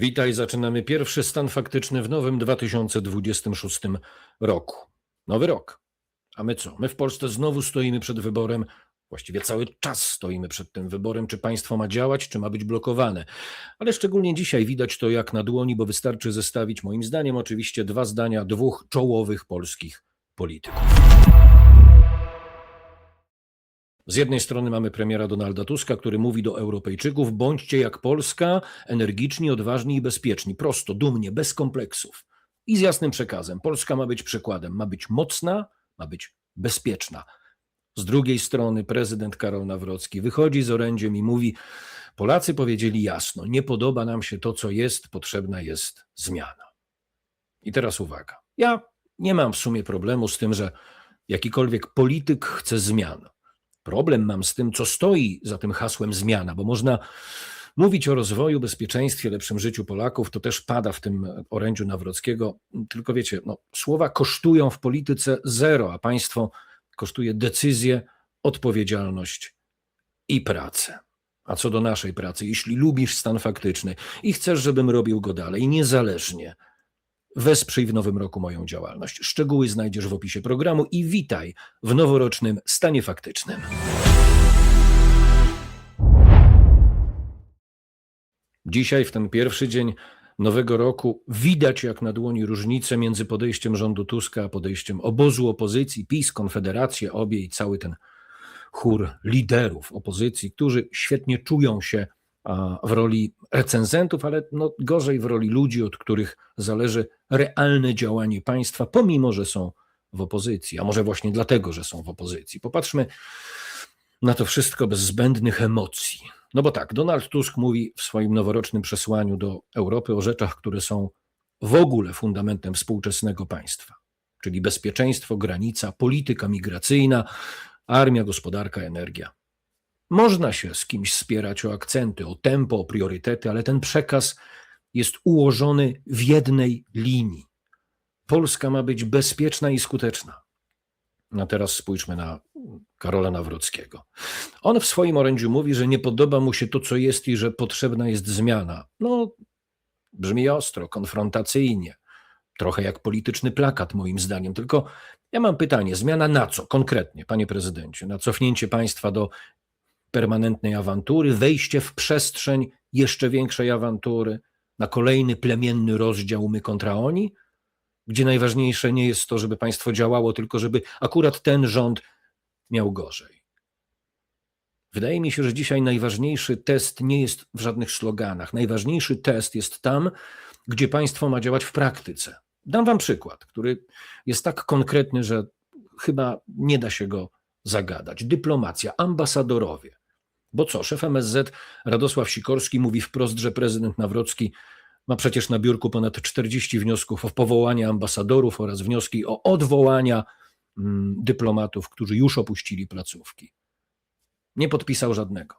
Witaj, zaczynamy pierwszy stan faktyczny w nowym 2026 roku. Nowy rok. A my co? My w Polsce znowu stoimy przed wyborem, właściwie cały czas stoimy przed tym wyborem, czy państwo ma działać, czy ma być blokowane. Ale szczególnie dzisiaj widać to jak na dłoni, bo wystarczy zestawić, moim zdaniem, oczywiście dwa zdania dwóch czołowych polskich polityków. Z jednej strony mamy premiera Donalda Tuska, który mówi do Europejczyków: bądźcie jak Polska, energiczni, odważni i bezpieczni, prosto, dumnie, bez kompleksów. I z jasnym przekazem: Polska ma być przykładem, ma być mocna, ma być bezpieczna. Z drugiej strony prezydent Karol Nawrocki wychodzi z orędziem i mówi: Polacy powiedzieli jasno, nie podoba nam się to, co jest, potrzebna jest zmiana. I teraz uwaga. Ja nie mam w sumie problemu z tym, że jakikolwiek polityk chce zmian. Problem mam z tym, co stoi za tym hasłem zmiana, bo można mówić o rozwoju, bezpieczeństwie, lepszym życiu Polaków, to też pada w tym orędziu Nawrockiego. Tylko wiecie, no, słowa kosztują w polityce zero, a państwo kosztuje decyzję, odpowiedzialność i pracę. A co do naszej pracy, jeśli lubisz stan faktyczny i chcesz, żebym robił go dalej, niezależnie, wesprzyj w nowym roku moją działalność. Szczegóły znajdziesz w opisie programu i witaj w noworocznym stanie faktycznym. Dzisiaj, w ten pierwszy dzień nowego roku, widać jak na dłoni różnicę między podejściem rządu Tuska a podejściem obozu opozycji, PiS, Konfederację, obie i cały ten chór liderów opozycji, którzy świetnie czują się w roli recenzentów, ale no, gorzej w roli ludzi, od których zależy realne działanie państwa, pomimo że są w opozycji, a może właśnie dlatego, że są w opozycji. Popatrzmy na to wszystko bez zbędnych emocji. No bo tak, Donald Tusk mówi w swoim noworocznym przesłaniu do Europy o rzeczach, które są w ogóle fundamentem współczesnego państwa, czyli bezpieczeństwo, granica, polityka migracyjna, armia, gospodarka, energia. Można się z kimś spierać o akcenty, o tempo, o priorytety, ale ten przekaz jest ułożony w jednej linii. Polska ma być bezpieczna i skuteczna. A teraz spójrzmy na Karola Nawrockiego. On w swoim orędziu mówi, że nie podoba mu się to, co jest i że potrzebna jest zmiana. No, brzmi ostro, konfrontacyjnie, trochę jak polityczny plakat, moim zdaniem. Tylko ja mam pytanie: zmiana na co konkretnie, panie prezydencie? Na cofnięcie państwa do permanentnej awantury, wejście w przestrzeń jeszcze większej awantury, na kolejny plemienny rozdział my kontra oni, gdzie najważniejsze nie jest to, żeby państwo działało, tylko żeby akurat ten rząd miał gorzej. Wydaje mi się, że dzisiaj najważniejszy test nie jest w żadnych sloganach. Najważniejszy test jest tam, gdzie państwo ma działać w praktyce. Dam wam przykład, który jest tak konkretny, że chyba nie da się go zagadać. Dyplomacja, ambasadorowie. Bo co, szef MSZ Radosław Sikorski mówi wprost, że prezydent Nawrocki ma przecież na biurku ponad 40 wniosków o powołanie ambasadorów oraz wnioski o odwołania mm, dyplomatów, którzy już opuścili placówki. Nie podpisał żadnego.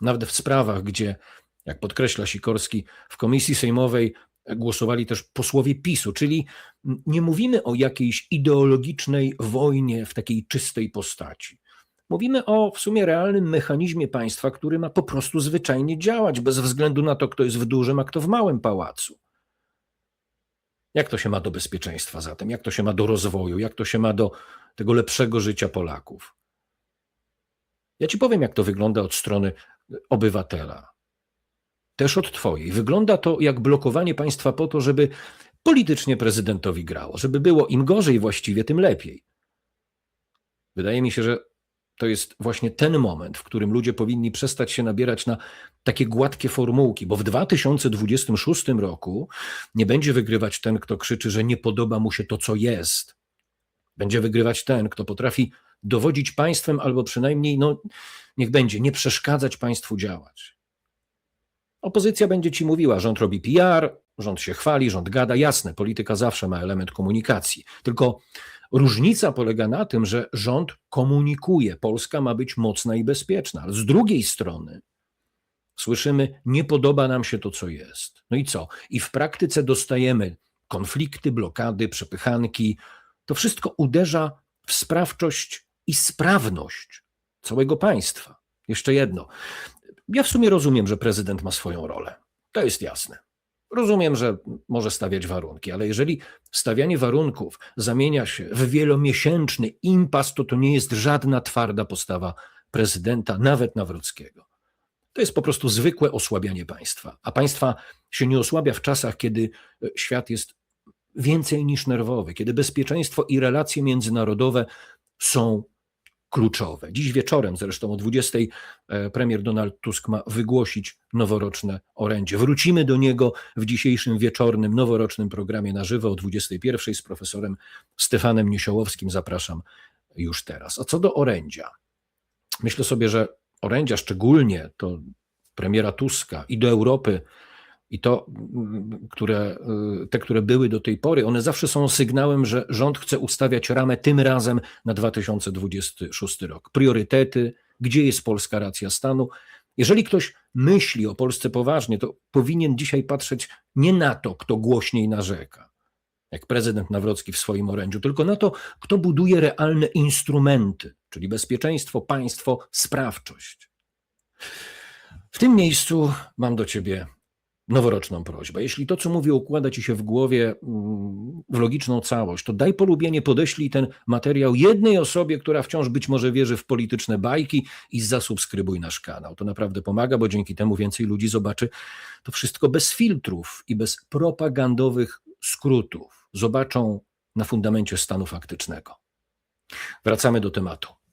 Nawet w sprawach, gdzie, jak podkreśla Sikorski, w komisji sejmowej głosowali też posłowie PiSu, czyli nie mówimy o jakiejś ideologicznej wojnie w takiej czystej postaci. Mówimy o w sumie realnym mechanizmie państwa, który ma po prostu zwyczajnie działać, bez względu na to, kto jest w dużym, a kto w małym pałacu. Jak to się ma do bezpieczeństwa zatem? Jak to się ma do rozwoju? Jak to się ma do tego lepszego życia Polaków? Ja ci powiem, jak to wygląda od strony obywatela. Też od twojej. Wygląda to jak blokowanie państwa po to, żeby politycznie prezydentowi grało, żeby było im gorzej właściwie, tym lepiej. Wydaje mi się, że to jest właśnie ten moment, w którym ludzie powinni przestać się nabierać na takie gładkie formułki, bo w 2026 roku nie będzie wygrywać ten, kto krzyczy, że nie podoba mu się to, co jest. Będzie wygrywać ten, kto potrafi dowodzić państwem, albo przynajmniej, no, niech będzie, nie przeszkadzać państwu działać. Opozycja będzie ci mówiła, rząd robi PR, rząd się chwali, rząd gada. Jasne, polityka zawsze ma element komunikacji. Tylko Różnica polega na tym, że rząd komunikuje, Polska ma być mocna i bezpieczna, ale z drugiej strony słyszymy, nie podoba nam się to, co jest. No i co? I w praktyce dostajemy konflikty, blokady, przepychanki. To wszystko uderza w sprawczość i sprawność całego państwa. Jeszcze jedno. Ja w sumie rozumiem, że prezydent ma swoją rolę. To jest jasne. Rozumiem, że może stawiać warunki, ale jeżeli stawianie warunków zamienia się w wielomiesięczny impas, to to nie jest żadna twarda postawa prezydenta, nawet Nawrockiego. To jest po prostu zwykłe osłabianie państwa. A państwa się nie osłabia w czasach, kiedy e, świat jest więcej niż nerwowy, kiedy bezpieczeństwo i relacje międzynarodowe są kluczowe. Dziś wieczorem, zresztą o 20, e, premier Donald Tusk ma wygłosić noworoczne orędzie. Wrócimy do niego w dzisiejszym wieczornym, noworocznym programie na żywo o 21 z profesorem Stefanem Niesiołowskim. Zapraszam już teraz. A co do orędzia? Myślę sobie, że orędzia szczególnie to premiera Tuska i do Europy i to, które, te, które były do tej pory, one zawsze są sygnałem, że rząd chce ustawiać ramę tym razem na 2026 rok. Priorytety, gdzie jest polska racja stanu. Jeżeli ktoś myśli o Polsce poważnie, to powinien dzisiaj patrzeć nie na to, kto głośniej narzeka, jak prezydent Nawrocki w swoim orędziu, tylko na to, kto buduje realne instrumenty, czyli bezpieczeństwo, państwo, sprawczość. W tym miejscu mam do ciebie noworoczną prośbę. Jeśli to, co mówię, układa ci się w głowie mm, w logiczną całość, to daj polubienie, podeślij ten materiał jednej osobie, która wciąż być może wierzy w polityczne bajki i zasubskrybuj nasz kanał. To naprawdę pomaga, bo dzięki temu więcej ludzi zobaczy to wszystko bez filtrów i bez propagandowych skrótów. Zobaczą na fundamencie stanu faktycznego. Wracamy do tematu.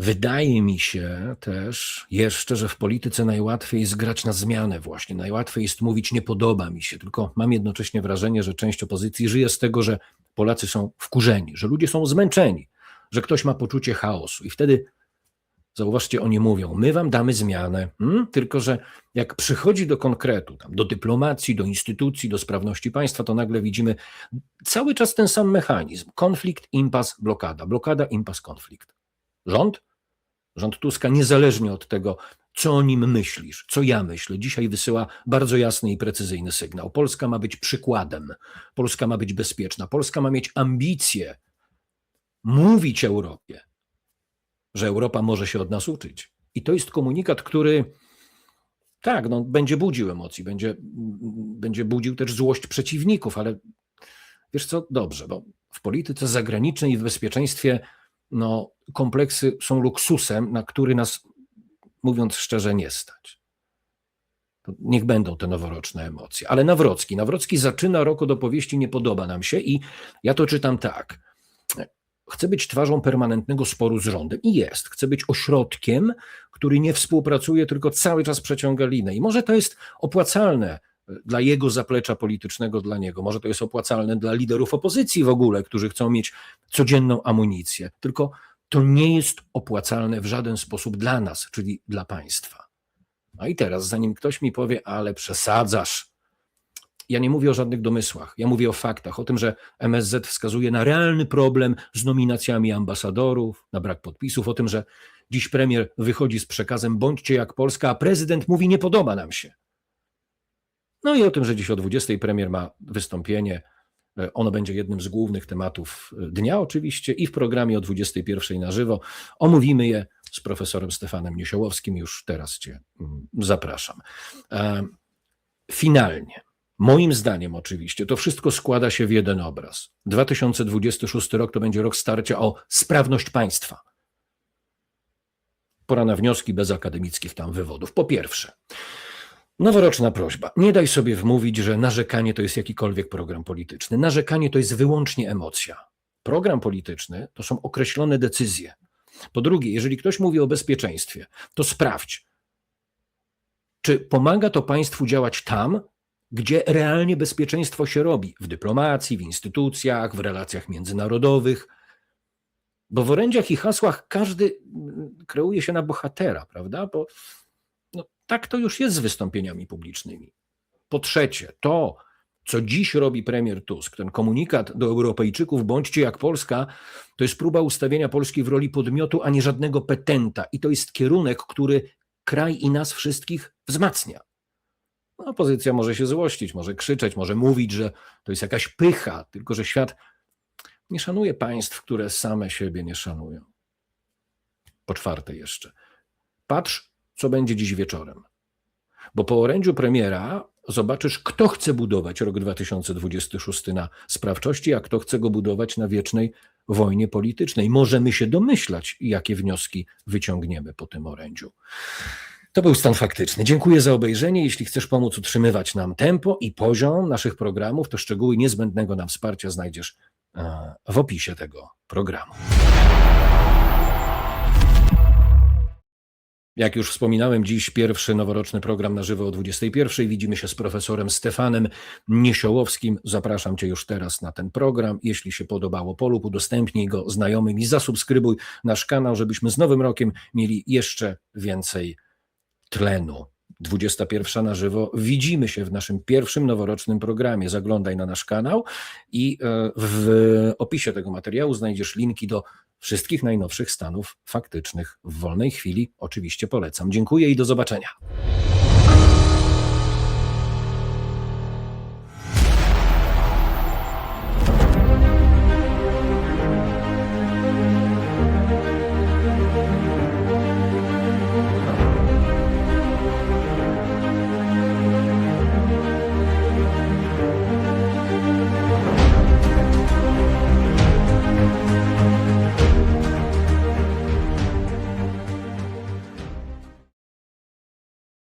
Wydaje mi się też jeszcze, że w polityce najłatwiej jest grać na zmianę właśnie. Najłatwiej jest mówić nie podoba mi się, tylko mam jednocześnie wrażenie, że część opozycji żyje z tego, że Polacy są wkurzeni, że ludzie są zmęczeni, że ktoś ma poczucie chaosu i wtedy zauważcie, oni mówią, my wam damy zmianę, hmm? tylko że jak przychodzi do konkretu, tam, do dyplomacji, do instytucji, do sprawności państwa, to nagle widzimy cały czas ten sam mechanizm. Konflikt, impas, blokada, blokada, impas, konflikt. Rząd Rząd Tuska, niezależnie od tego, co o nim myślisz, co ja myślę, dzisiaj wysyła bardzo jasny i precyzyjny sygnał. Polska ma być przykładem, Polska ma być bezpieczna, Polska ma mieć ambicje mówić Europie, że Europa może się od nas uczyć. I to jest komunikat, który tak, no, będzie budził emocji, będzie, będzie budził też złość przeciwników, ale wiesz co, dobrze, bo w polityce zagranicznej i w bezpieczeństwie no, kompleksy są luksusem, na który nas, mówiąc szczerze, nie stać. Niech będą te noworoczne emocje. Ale Nawrocki. Nawrocki zaczyna rok od opowieści Nie podoba nam się i ja to czytam tak. Chce być twarzą permanentnego sporu z rządem i jest. Chce być ośrodkiem, który nie współpracuje, tylko cały czas przeciąga linę. I może to jest opłacalne dla jego zaplecza politycznego, dla niego. Może to jest opłacalne dla liderów opozycji w ogóle, którzy chcą mieć codzienną amunicję. Tylko to nie jest opłacalne w żaden sposób dla nas, czyli dla państwa. No i teraz, zanim ktoś mi powie, ale przesadzasz, ja nie mówię o żadnych domysłach, ja mówię o faktach, o tym, że MSZ wskazuje na realny problem z nominacjami ambasadorów, na brak podpisów, o tym, że dziś premier wychodzi z przekazem bądźcie jak Polska, a prezydent mówi nie podoba nam się. No i o tym, że dziś o 20 premier ma wystąpienie. E, ono będzie jednym z głównych tematów e, dnia, oczywiście, i w programie o 21 na żywo. Omówimy je z profesorem Stefanem Niesiołowskim. Już teraz Cię mm, zapraszam. E, finalnie, moim zdaniem, oczywiście, to wszystko składa się w jeden obraz. 2026 rok to będzie rok starcia o sprawność państwa. Pora na wnioski bez akademickich tam wywodów. Po pierwsze, Noworoczna prośba. Nie daj sobie wmówić, że narzekanie to jest jakikolwiek program polityczny. Narzekanie to jest wyłącznie emocja. Program polityczny to są określone decyzje. Po drugie, jeżeli ktoś mówi o bezpieczeństwie, to sprawdź, czy pomaga to państwu działać tam, gdzie realnie bezpieczeństwo się robi w dyplomacji, w instytucjach, w relacjach międzynarodowych. Bo w orędziach i hasłach każdy kreuje się na bohatera, prawda? Bo tak to już jest z wystąpieniami publicznymi. Po trzecie, to, co dziś robi premier Tusk, ten komunikat do Europejczyków, bądźcie jak Polska, to jest próba ustawienia Polski w roli podmiotu, a nie żadnego petenta. I to jest kierunek, który kraj i nas wszystkich wzmacnia. No, opozycja może się złościć, może krzyczeć, może mówić, że to jest jakaś pycha, tylko że świat nie szanuje państw, które same siebie nie szanują. Po czwarte jeszcze, patrz co będzie dziś wieczorem. bo po orędziu premiera zobaczysz, kto chce budować rok 2026 na sprawczości, a kto chce go budować na wiecznej wojnie politycznej. Możemy się domyślać, jakie wnioski wyciągniemy po tym orędziu. To był stan faktyczny. Dziękuję za obejrzenie. Jeśli chcesz pomóc utrzymywać nam tempo i poziom naszych programów, to szczegóły niezbędnego nam wsparcia znajdziesz e, w opisie tego programu. Jak już wspominałem, dziś pierwszy noworoczny program na żywo o 21. Widzimy się z profesorem Stefanem Niesiołowskim. Zapraszam Cię już teraz na ten program. Jeśli się podobało, polub, udostępnij go znajomym i zasubskrybuj nasz kanał, żebyśmy z nowym rokiem mieli jeszcze więcej tlenu. 21 na żywo. Widzimy się w naszym pierwszym noworocznym programie. Zaglądaj na nasz kanał i e, w opisie tego materiału znajdziesz linki do wszystkich najnowszych stanów faktycznych w wolnej chwili. Oczywiście polecam. Dziękuję i do zobaczenia.